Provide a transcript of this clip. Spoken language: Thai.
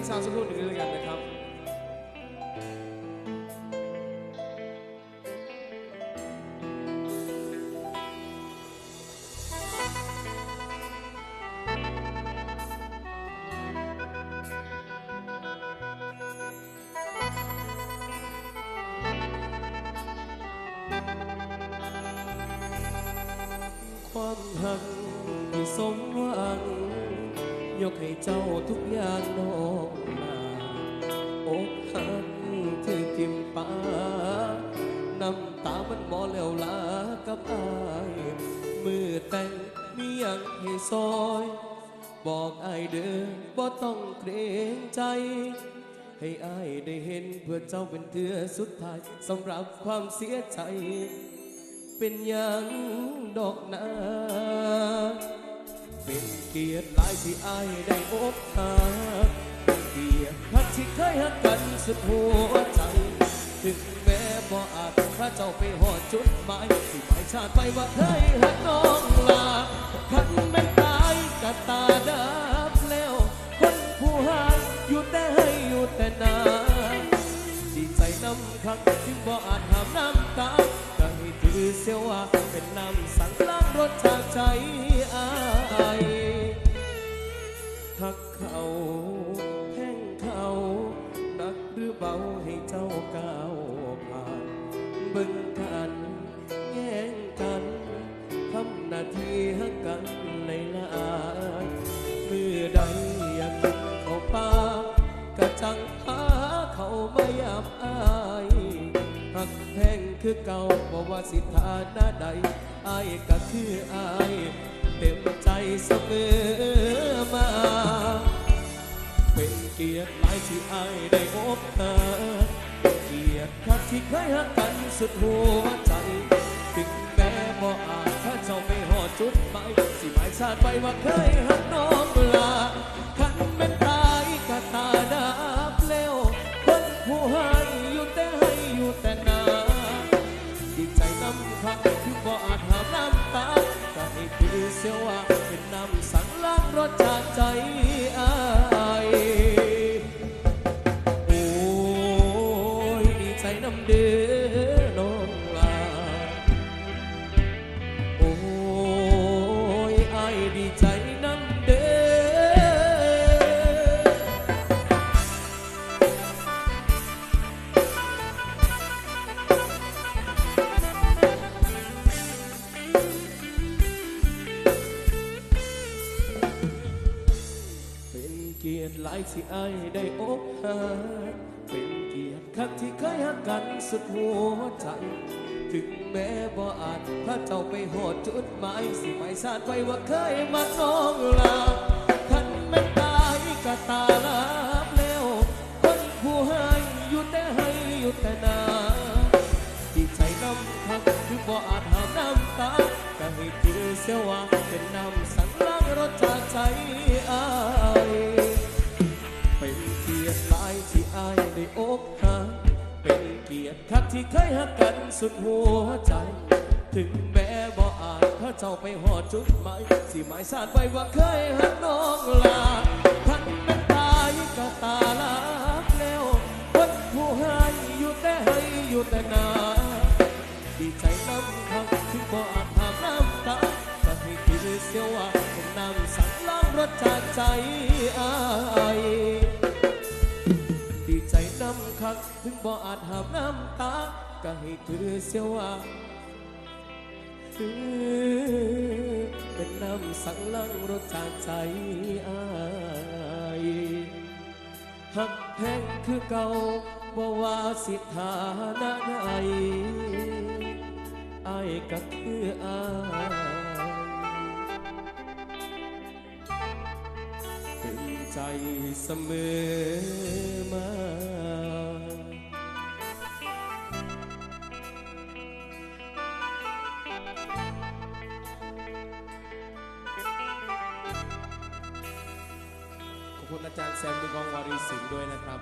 งสาวสักครู่หนึ่งด้วยกันนะครับความหักที่สมหวังยกให้เจ้าทุกอย่างนอ หักถือทิมปาน้ำตามันบ่แล้วลากับอายมือแต่งมียังให้ซอย บอกอายเด้อบ่ต้องเกรงใจ ให้อายได้เห็นเพื่อเจ้าเป็นเถือสุดท้ายสำหรับความเสียใจ เป็นอย่างดอกนาเป็นเกียรติหลายที่อายได้อกหัก พักที่เคยหักกันสุดหัวใจ ถึงแม้บ่อาจพระเจ้าไปหอดจุดหมายที่หมายชาติไปว่าเคยหักน้องลาคันแม่นตายกะตาดับแล้ว คนผู้หายอยู่แต่ให้อยู่แต่นานดีใจน้ำคักถึงบ่อาจหามน้ำตาก็ให้ถือเสียว่าเป็นน้ำสังล้างรสจากใจ หาเขาไม่ยับอายหักแพงคือเก่าบ่ว่าสิทาหน้าใดอายก็คืออายเต็มใจเสมอมา เป็นเกียรติหลายที่อายได้พบเธอเกียรติคักที่เคยหักกันสุดหัวใจถึงแม้บ่อาจถ้าเจ้าไม่หอดจุดหมายสิหมายชาติไปว่าเคยหักน้อง เสียว่าเป็นน้ำสังล้างรสจากใจอายโอ้ยดีใจน้ำเดือ กียรติหลายที่อายได้อกหักเป็นเกียรติคักที่เคยหักกันสุดหัวใจถึงแม้บ่อาจถ้าเจ้าไปหอดจุดหมายสิไม่สาดไว้ว่าเคยมาน้องลาคันแม่ตายก็ตาลับแล้วคนผู้ให้อยู่แต่ให้อยู่แต่นาดีใจน้ำพักคือบ่อาจหามน้ำตาก็ให้ถือเสียว่าเป็นน้ำสังล้างรสจากใจ ได้อกหักเป็นเกียรติคักที่เคยหักกันสุดหัวใจ ถึงแม้บ่อาจพระเจ้าไปหอดจุดหมายสิหมายสาดไว้ว่าเคยหักน้องลาพันแม่นตายก็ตาลับแล้วคนผู้ให้อยู่แต่ให้อยู่แต่นาดีใจน้ำคักที่บ่อาจหามน้ำตาก็ให้คิดเสียว่าเป็นน้ำสั่งล้างรสจากใจ ถึงบ่อาจหามน้ำตา ก็ให้ถือเสียว่าคือเป็นน้ำสังลังรสจากใจอายหักแพงคือเก่าบ่ว่าสิฐานะใดอายก็คืออายเป็นใจเสมอมา ณอาจารย์แซมดุกองวารีสิงห์ด้วยนะครับ